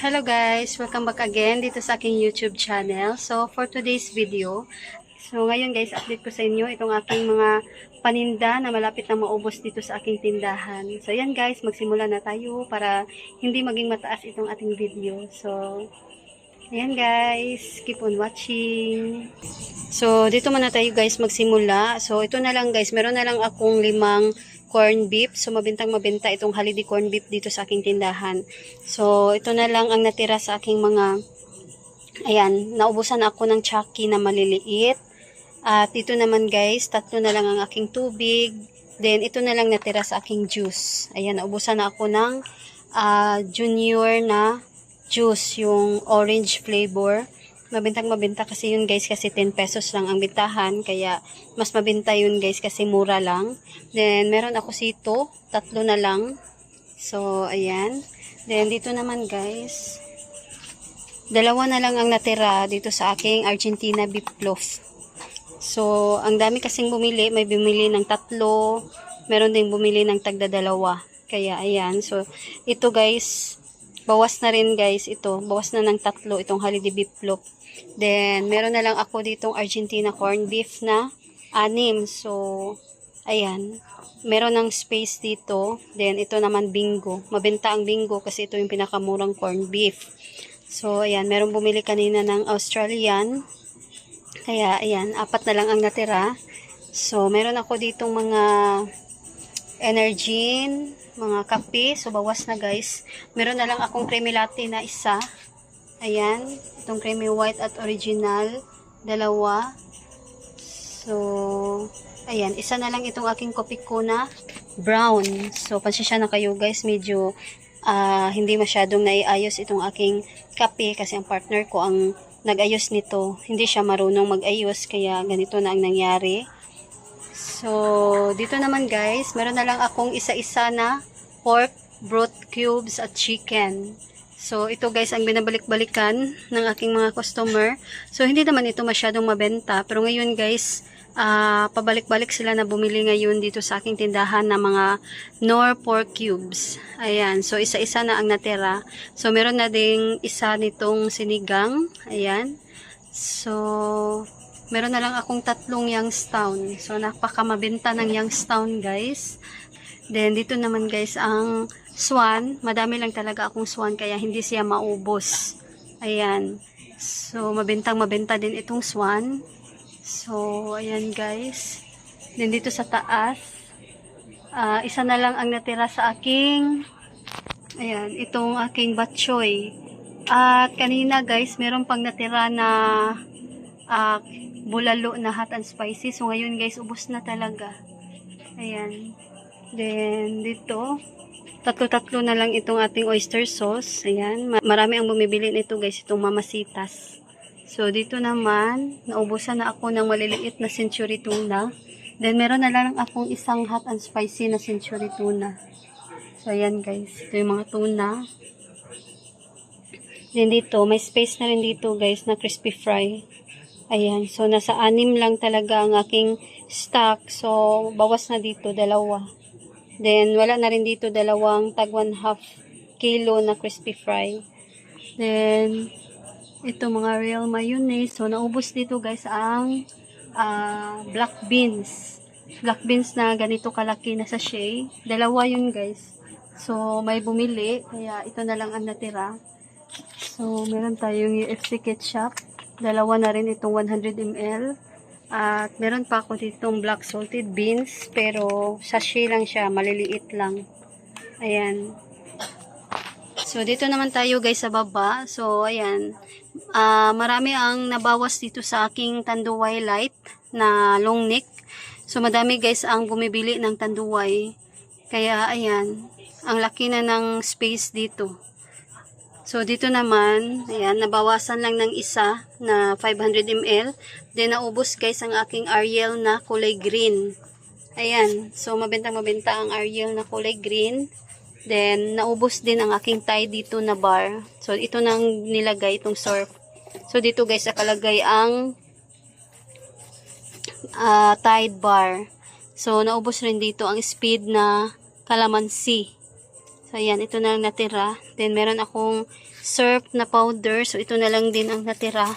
Hello guys! Welcome back again dito sa aking YouTube channel. So, for today's video, so ngayon guys, update ko sa inyo itong aking mga paninda na malapit na maubos dito sa aking tindahan. So, yan guys, magsimula na tayo para hindi maging mataas itong ating video. So, ayan guys, keep on watching. So, dito muna tayo guys magsimula. So, ito na lang guys, meron na lang akong limang corn beef. So, mabintang mabenta itong holiday corn beef dito sa aking tindahan. So, ito na lang ang natira sa aking mga, ayan, naubusan ako ng chucky na maliliit. At ito naman guys, tatlo na lang ang aking tubig. Then, ito na lang natira sa aking juice. Ayan, naubusan na ako ng ah, junior na juice, yung orange flavor. Mabintang mabenta kasi yun guys kasi 10 pesos lang ang bintahan kaya mas mabenta yun guys kasi mura lang. Then meron ako sito, tatlo na lang. So ayan. Then dito naman guys, dalawa na lang ang natira dito sa aking Argentina beef loaf. So ang dami kasing bumili, may bumili ng tatlo, meron ding bumili ng tagda dalawa. Kaya ayan, so ito guys, bawas na rin guys ito, bawas na ng tatlo itong holiday beef loaf. Then, meron na lang ako ditong Argentina corn beef na anim. So, ayan. Meron ng space dito. Then, ito naman bingo. Mabenta ang bingo kasi ito yung pinakamurang corn beef. So, ayan. Meron bumili kanina ng Australian. Kaya, ayan. Apat na lang ang natira. So, meron ako ditong mga Energin, mga kape. So, bawas na guys. Meron na lang akong creamy latte na isa. Ayan, itong creamy white at original, dalawa. So, ayan, isa na lang itong aking kopi ko na brown. So, pansisya na kayo guys, medyo ah, hindi masyadong naiayos itong aking kape kasi ang partner ko ang nag-ayos nito. Hindi siya marunong mag-ayos kaya ganito na ang nangyari. So, dito naman guys, meron na lang akong isa-isa na pork, broth cubes at chicken. So, ito guys ang binabalik-balikan ng aking mga customer. So, hindi naman ito masyadong mabenta. Pero ngayon guys, ah, pabalik-balik sila na bumili ngayon dito sa aking tindahan ng mga Nor pork cubes. Ayan. So, isa-isa na ang natira. So, meron na ding isa nitong sinigang. Ayan. So, meron na lang akong tatlong Youngstown. So, napakamabenta ng Youngstown guys. Then, dito naman guys, ang swan. Madami lang talaga akong swan, kaya hindi siya maubos. Ayan. So, mabentang mabenta din itong swan. So, ayan guys. Then, dito sa taas, ah, isa na lang ang natira sa aking, ayan, itong aking batchoy. At kanina guys, meron pang natira na ah, bulalo na hot and spicy. So, ngayon guys, ubos na talaga. Ayan. Then, dito, tatlo-tatlo na lang itong ating oyster sauce. Ayan. Ma- Marami ang bumibili nito guys, itong mamasitas. So, dito naman, naubusan na ako ng maliliit na century tuna. Then, meron na lang akong isang hot and spicy na century tuna. So, ayan guys. Ito yung mga tuna. Then, dito, may space na rin dito guys na crispy fry. Ayan. So, nasa anim lang talaga ang aking stock. So, bawas na dito, dalawa. Then, wala na rin dito dalawang tag 1 half kilo na crispy fry. Then, ito mga real mayonnaise. So, naubos dito guys ang ah, black beans. Black beans na ganito kalaki na sachet. Dalawa yun guys. So, may bumili. Kaya ito na lang ang natira. So, meron tayong UFC ketchup. Dalawa na rin itong 100 ml. At meron pa ako ditong black salted beans. Pero sachet lang siya. Maliliit lang. Ayan. So, dito naman tayo guys sa baba. So, ayan. Ah, marami ang nabawas dito sa aking tanduay light na long neck. So, madami guys ang bumibili ng tanduay. Kaya, ayan. Ang laki na ng space dito. So, dito naman, ayan, nabawasan lang ng isa na 500 ml. Then, naubos guys ang aking Ariel na kulay green. Ayan. So, mabenta-mabenta ang Ariel na kulay green. Then, naubos din ang aking tie dito na bar. So, ito nang nilagay itong surf. So, dito guys, nakalagay ang ah, Tide bar. So, naubos rin dito ang speed na calamansi. So, ayan, ito na lang natira. Then, meron akong syrup na powder. So, ito na lang din ang natira.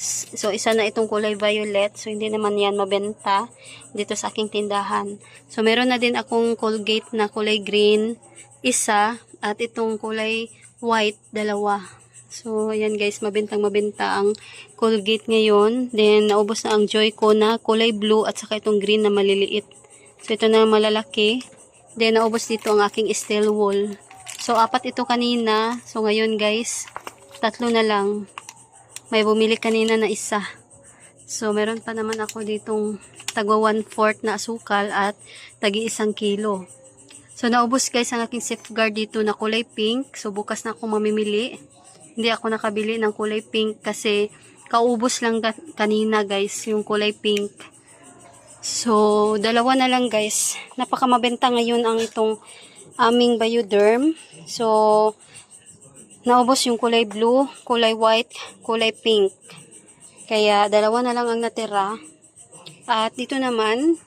So, isa na itong kulay violet. So, hindi naman yan mabenta dito sa aking tindahan. So, meron na din akong Colgate na kulay green, isa. At itong kulay white, dalawa. So, ayan guys, mabentang mabenta ang Colgate ngayon. Then, naubos na ang Joy ko na kulay blue at saka itong green na maliliit. So, ito na malalaki. Then, naubos dito ang aking Estelle Wool. So, apat ito kanina. So, ngayon guys, tatlo na lang. May bumili kanina na isa. So, meron pa naman ako ditong tagwa 1-4 na asukal at tagi isang kilo. So, naubos guys ang aking safeguard dito na kulay pink. So, bukas na ako mamimili. Hindi ako nakabili ng kulay pink kasi kaubos lang ka- kanina guys yung kulay pink. So, dalawa na lang guys. Napakamabenta ngayon ang itong aming Bioderm. So, naubos yung kulay blue, kulay white, kulay pink. Kaya, dalawa na lang ang natira. At dito naman,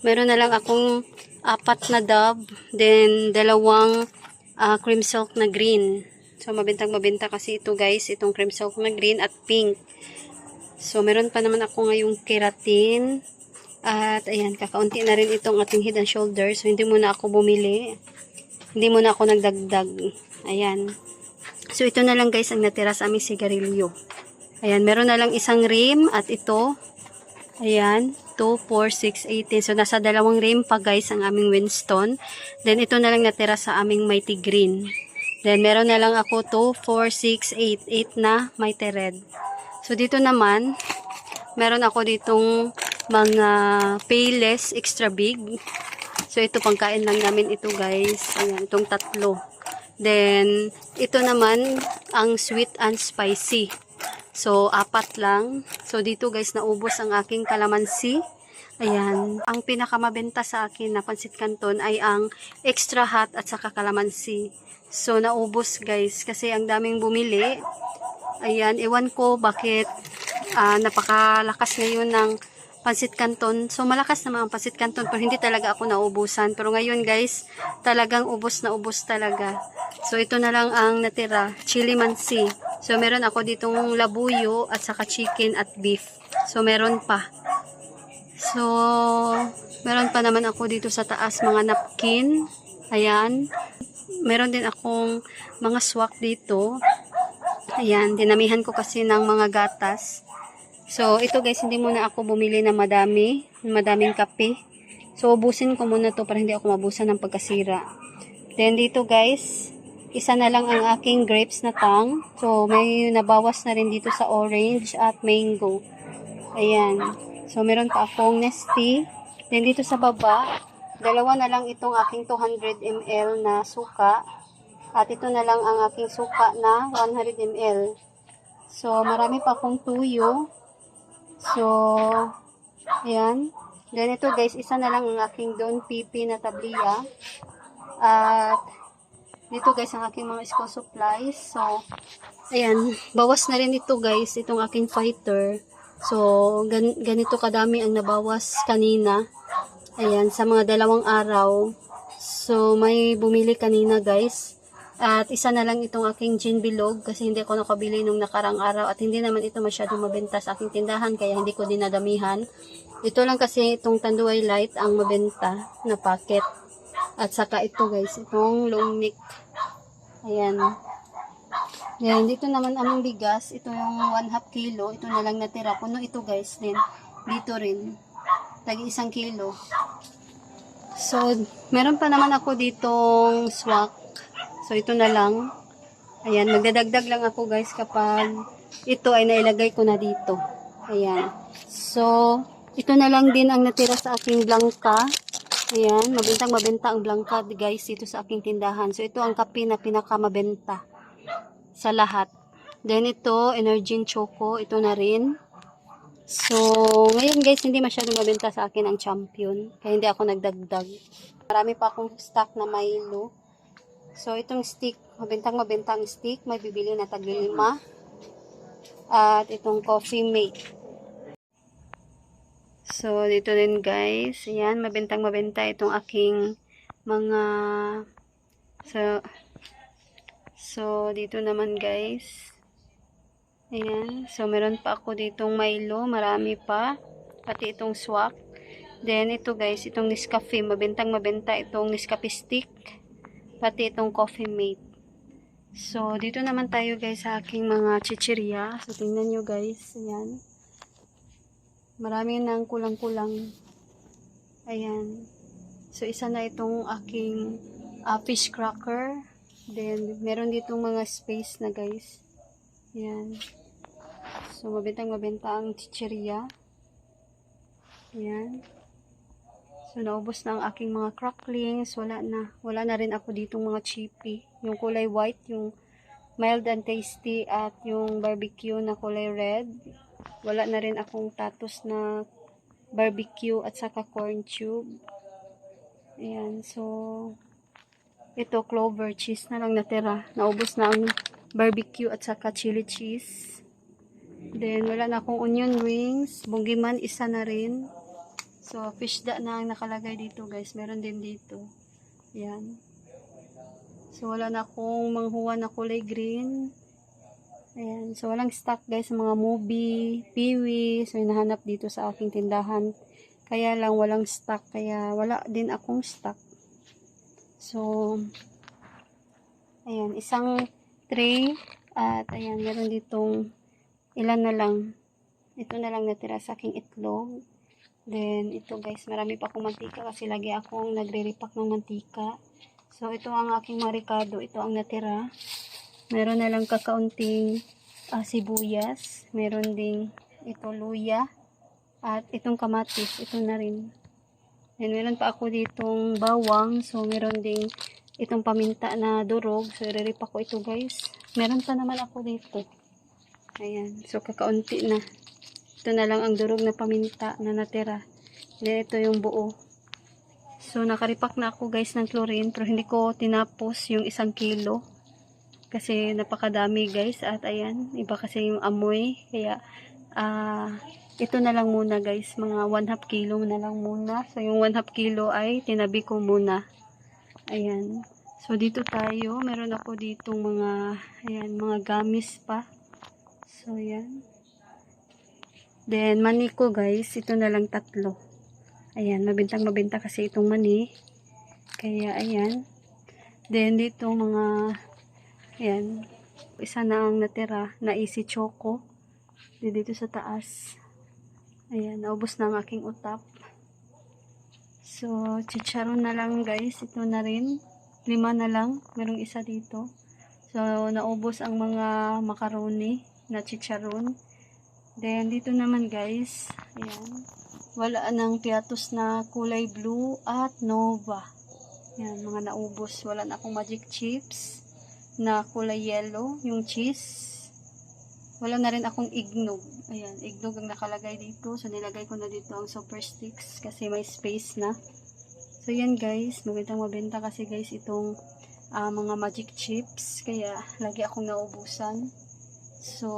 meron na lang akong apat na dub, then dalawang ah, cream silk na green. So, mabintang mabenta kasi ito guys, itong cream silk na green at pink. So, meron pa naman ako ngayong keratin. At, ayan, kakaunti na rin itong ating head and shoulder. So, hindi muna ako bumili. Hindi muna ako nagdagdag. Ayan. So, ito na lang guys ang natira sa aming sigarilyo. Ayan, meron na lang isang rim at ito. Ayan, 2, 4, 6, 18. So, nasa dalawang rim pa guys ang aming Winston. Then, ito na lang natira sa aming Mighty Green. Then, meron na lang ako 2, 4, 6, 8. 8 na Mighty Red. So, dito naman, meron ako ditong mga Payless Extra Big. So, ito pangkain lang namin ito guys. Ayan, itong tatlo. Then, ito naman ang sweet and spicy. So, apat lang. So, dito guys, naubos ang aking kalamansi. Ayan. Ang pinakamabenta sa akin na pansit canton ay ang extra hot at saka kalamansi. So, naubos guys. Kasi ang daming bumili. Ayan. Ewan ko bakit ah, napakalakas ngayon ng pansit canton. So, malakas naman ang pansit canton pero hindi talaga ako naubusan. Pero ngayon guys, talagang ubos na ubos talaga. So, ito na lang ang natira. Chili mansi. So, meron ako ditong labuyo at saka chicken at beef. So, meron pa. So, meron pa naman ako dito sa taas mga napkin. Ayan. Meron din akong mga swak dito. Ayan, dinamihan ko kasi ng mga gatas. So, ito guys, hindi muna ako bumili na madami, madaming kape. So, ubusin ko muna to para hindi ako mabusan ng pagkasira. Then, dito guys, isa na lang ang aking grapes na tang. So, may nabawas na rin dito sa orange at mango. Ayan. So, meron pa akong nesty. Then, dito sa baba, dalawa na lang itong aking 200 ml na suka. At ito na lang ang aking suka na 100 ml. So, marami pa akong tuyo. So, ayan. Then, ito guys, isa na lang ang aking don pipi na tabliya. At, dito guys, ang aking mga school supplies. So, ayan. Bawas na rin ito guys, itong aking fighter. So, gan ganito kadami ang nabawas kanina. Ayan, sa mga dalawang araw. So, may bumili kanina guys. At isa na lang itong aking gin bilog kasi hindi ako nakabili nung nakarang araw at hindi naman ito masyadong mabenta sa aking tindahan kaya hindi ko dinadamihan. Ito lang kasi itong Tanduay Light ang mabenta na packet. At saka ito guys, itong long neck. Ayan. Yan, dito naman aming bigas. Ito yung 1 half kilo. Ito na lang natira. Puno ito guys. Then, dito rin. Tagi isang kilo. So, meron pa naman ako ditong swak. So, ito na lang. Ayan, magdadagdag lang ako guys kapag ito ay nailagay ko na dito. Ayan. So, ito na lang din ang natira sa aking blanca. Ayan, mabentang mabenta ang blanca guys dito sa aking tindahan. So, ito ang kape na pinakamabenta sa lahat. Then, ito, Energin Choco. Ito na rin. So, ngayon guys, hindi masyadong mabenta sa akin ang champion. Kaya hindi ako nagdagdag. Marami pa akong stock na Milo. So, itong stick, mabentang mabenta ang stick. May bibili na taglilima. At itong coffee mate. So, dito din guys. Ayan, mabentang mabenta itong aking mga So, so dito naman guys. Ayan. So, meron pa ako ditong Milo. Marami pa. Pati itong swak. Then, ito guys, itong Nescafe. Mabentang mabenta itong Nescafe stick. Pati itong Coffee Mate. So, dito naman tayo guys sa aking mga chichirya. So, tingnan nyo guys. Ayan. Marami nang kulang-kulang. Ayan. So, isa na itong aking ah, fish cracker. Then, meron ditong mga space na guys. Ayan. So, mabentang mabenta ang chichirya. Ayan. So, naubos na ang aking mga cracklings. Wala na. Wala na rin ako ditong mga chippy. Yung kulay white, yung mild and tasty, at yung barbecue na kulay red. Wala na rin akong tatos na barbecue at saka corn tube. Ayan. So, ito, clover cheese na lang natira. Naubos na ang barbecue at saka chili cheese. Then, wala na akong onion rings. Bungiman, isa na rin. So, fish da na ang nakalagay dito, guys. Meron din dito. Yan. So, wala na akong manghuwa na kulay green. Ayan. So, walang stock, guys, sa mga movie, piwi. So, hinahanap dito sa aking tindahan. Kaya lang, walang stock. Kaya, wala din akong stock. So, ayan. Isang tray. At, ayan, meron ditong ilan na lang. Ito na lang natira sa aking itlog. Then, ito guys, marami pa akong mantika kasi lagi akong nagre-repack ng mantika. So, ito ang aking marikado. Ito ang natira. Meron na lang kakaunting ah, sibuyas. Meron ding ito luya. At itong kamatis. Ito na rin. Then, meron pa ako ditong bawang. So, meron ding itong paminta na durog. So, i-repack ko ito guys. Meron pa naman ako dito. Ayan. So, kakaunti na. Ito na lang ang durog na paminta na natira. Then, ito yung buo. So, nakaripak na ako guys ng chlorine. Pero hindi ko tinapos yung isang kilo. Kasi napakadami guys. At ayan, iba kasi yung amoy. Kaya, ah, ito na lang muna guys. Mga 1 half kilo na lang muna. So, yung 1 half kilo ay tinabi ko muna. Ayan. So, dito tayo. Meron ako ditong mga, ayan, mga gamis pa. So, ayan. Then, mani ko guys, ito na lang tatlo. Ayan, mabintang mabenta kasi itong mani. Kaya, ayan. Then, dito mga, ayan, isa na ang natira na easy choco. Dito sa taas. Ayan, naubos na ang aking utap. So, chicharon na lang guys. Ito na rin. Lima na lang. Merong isa dito. So, naubos ang mga macaroni na chicharon. Then, dito naman guys, ayan, wala nang piatos na kulay blue at nova. Ayan, mga naubos. Wala na akong magic chips na kulay yellow, yung cheese. Wala na rin akong ignog. Ayan, ignog ang nakalagay dito. So, nilagay ko na dito ang super sticks kasi may space na. So, yan guys, magandang mabenta kasi guys itong ah, mga magic chips. Kaya, lagi akong naubusan. So,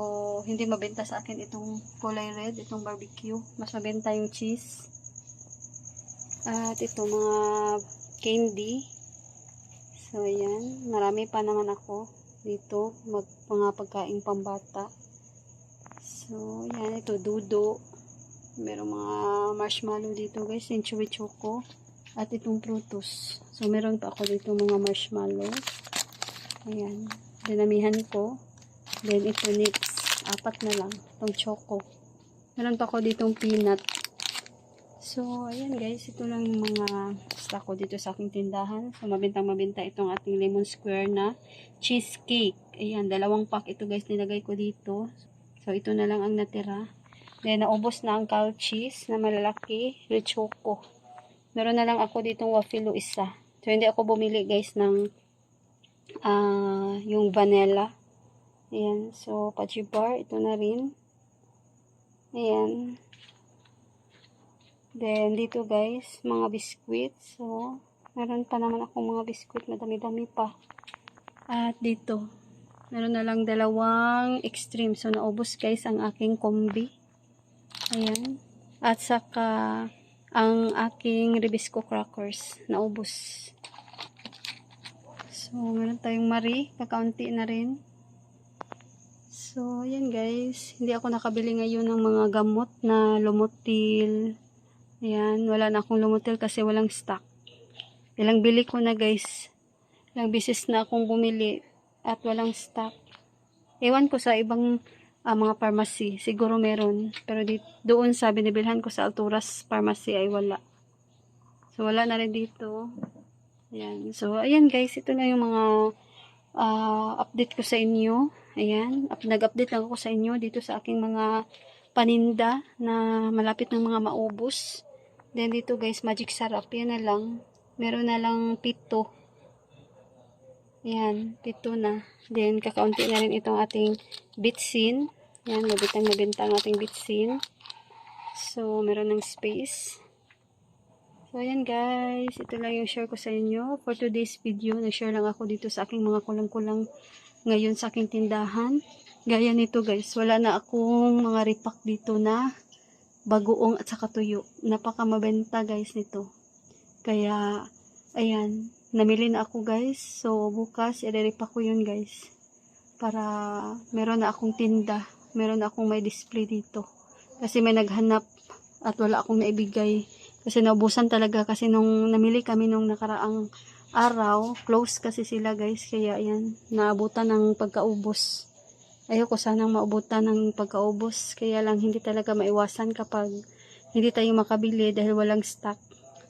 hindi mabenta sa akin itong kulay red, itong barbecue. Mas mabenta yung cheese. At ito, mga candy. So, ayan. Marami pa naman ako dito. Mag, mga pagkain pambata. So, ayan. Ito, dudo. Merong mga marshmallow dito, guys. Yung chewy choco. At itong frutos. So, meron pa ako dito mga marshmallow. Ayan. Dinamihan ko. Then, ito nips. Apat na lang. Itong choco. Meron pa ako ditong peanut. So, ayan guys. Ito lang yung mga stock ko dito sa aking tindahan. So, mabintang mabinta itong ating lemon square na cheesecake. Ayan, dalawang pack ito guys nilagay ko dito. So, ito na lang ang natira. Then, naubos na ang cow cheese na malalaki. Choco. Meron na lang ako ditong wafilo isa. So, hindi ako bumili guys ng ah yung vanilla. Ayan. So, pachi bar. Ito na rin. Ayan. Then, dito guys, mga biskuit. So, meron pa naman akong mga biskuit. Madami-dami pa. At dito, meron na lang dalawang extreme. So, naubos guys ang aking kombi. Ayan. At saka, ang aking ribisco crackers. Naubos. So, meron tayong Marie. Kakaunti na rin. So, ayan guys. Hindi ako nakabili ngayon ng mga gamot na Lumotil. Ayan. Wala na akong Lumotil kasi walang stock. Ilang bili ko na guys. Ilang bisis na akong bumili at walang stock. Ewan ko sa ibang ah, mga pharmacy. Siguro meron. Pero di, doon sa binibilhan ko sa Alturas Pharmacy ay wala. So, wala na rin dito. Ayan. So, ayan guys. Ito na yung mga ah, update ko sa inyo. Ayan. Up, nag-update lang ako sa inyo dito sa aking mga paninda na malapit ng mga maubos. Then dito guys, magic sarap. Yan na lang. Meron na lang pito. Ayan, pito na. Then, kakaunti na rin itong ating bitsin. Ayan, mabitang mabenta ang ating bitsin. So, meron ng space. So, ayan guys. Ito lang yung share ko sa inyo. For today's video, nag-share lang ako dito sa aking mga kulang-kulang ngayon sa aking tindahan. Gaya nito guys, wala na akong mga ripak dito na bagoong at saka tuyo. Napaka mabenta guys nito. Kaya, ayan, namili na ako guys. So, bukas, i-repack ko yun guys. Para meron na akong tinda. Meron na akong may display dito. Kasi may naghanap at wala akong naibigay. Kasi naubusan talaga kasi nung namili kami nung nakaraang araw, close kasi sila guys. Kaya ayan, naabutan ng pagkaubos. Ayoko sanang maabutan ng pagkaubos. Kaya lang hindi talaga maiwasan kapag hindi tayo makabili dahil walang stock.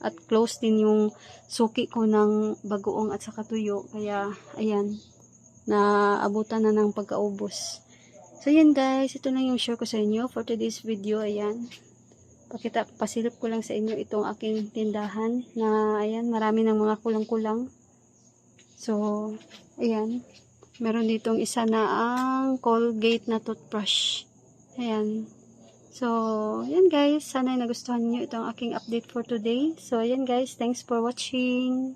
At close din yung suki ko ng bagoong at saka tuyo. Kaya ayan, naabutan na ng pagkaubos. So yan guys, ito lang yung share ko sa inyo for today's video. Ayan, pakita, pasilip ko lang sa inyo itong aking tindahan na ayan, marami ng mga kulang-kulang. So, ayan, meron ditong isa na ang Colgate na toothbrush. Ayan. So, yan guys, sana nagustuhan niyo itong aking update for today. So, ayan guys, thanks for watching.